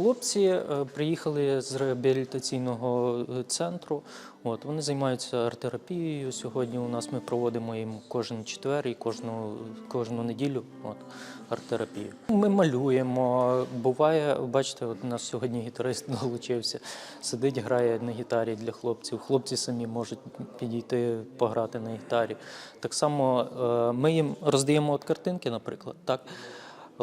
Хлопці е, приїхали з реабілітаційного е, центру. От вони займаються арт-терапією. Сьогодні у нас ми проводимо їм кожен четвер і кожну, кожну неділю. От арт-терапію. Ми малюємо. Буває, бачите, от у нас сьогодні гітарист долучився, сидить, грає на гітарі для хлопців. Хлопці самі можуть підійти пограти на гітарі. Так само е, ми їм роздаємо от картинки, наприклад, так.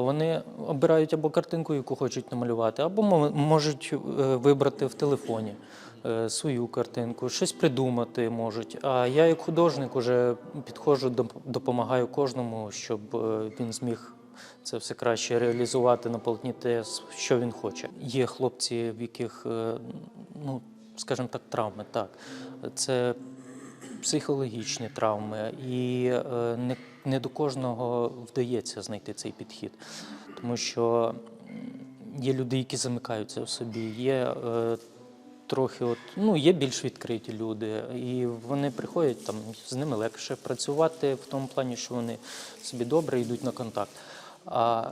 Вони обирають або картинку, яку хочуть намалювати, або мо- можуть е, вибрати в телефоні е, свою картинку, щось придумати можуть. А я, як художник, уже підходжу, доп- допомагаю кожному, щоб е, він зміг це все краще реалізувати на полотні те, що він хоче. Є хлопці, в яких, ну, скажімо так, травми. Так, це психологічні травми, і е, не, не до кожного вдається знайти цей підхід, тому що є люди, які замикаються в собі, є е, трохи, от, ну, є більш відкриті люди, і вони приходять там, з ними легше працювати в тому плані, що вони собі добре йдуть на контакт. А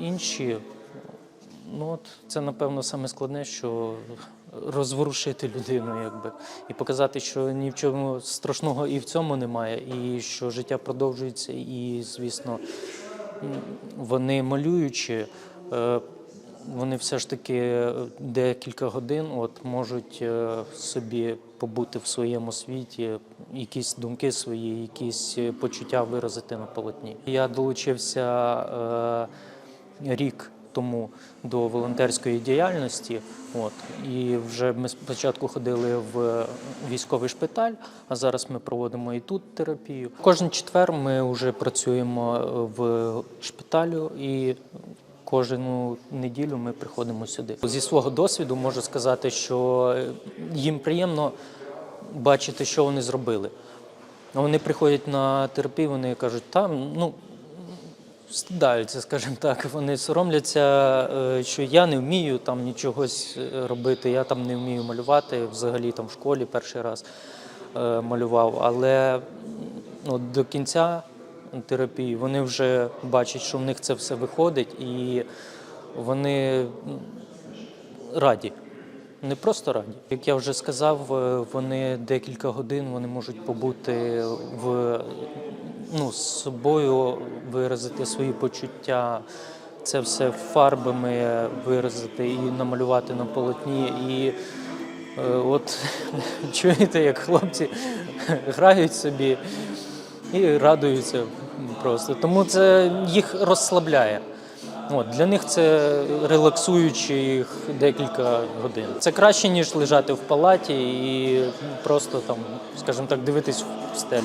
інші Ну, от це напевно саме складне, що розворушити людину, якби, і показати, що ні в чому страшного і в цьому немає, і що життя продовжується, і, звісно, вони малюючи, е, вони все ж таки декілька годин от, можуть е, собі побути в своєму світі, якісь думки свої, якісь почуття виразити на полотні. Я долучився е, рік тому до волонтерської діяльності. От і вже ми спочатку ходили в військовий шпиталь, а зараз ми проводимо і тут терапію. Кожен четвер ми вже працюємо в шпиталю і. Кожну неділю ми приходимо сюди. Зі свого досвіду можу сказати, що їм приємно бачити, що вони зробили. Вони приходять на терапію, вони кажуть, там ну стидаються, скажімо так. Вони соромляться, е, що я не вмію там нічогось е, робити, я там не вмію малювати. Взагалі там в школі перший раз е, малював. Але ну, до кінця терапії вони вже бачать, що в них це все виходить, і вони раді. Не просто раді. Як я вже сказав, вони декілька годин вони можуть побути в ну, з собою, виразити свої почуття, це все фарбами виразити і намалювати на полотні. І е, от чуєте, як хлопці грають собі і радуються просто. Тому це їх розслабляє. От, для них це релаксуючих декілька годин. Це краще, ніж лежати в палаті і просто там, скажімо так, дивитись в стелю.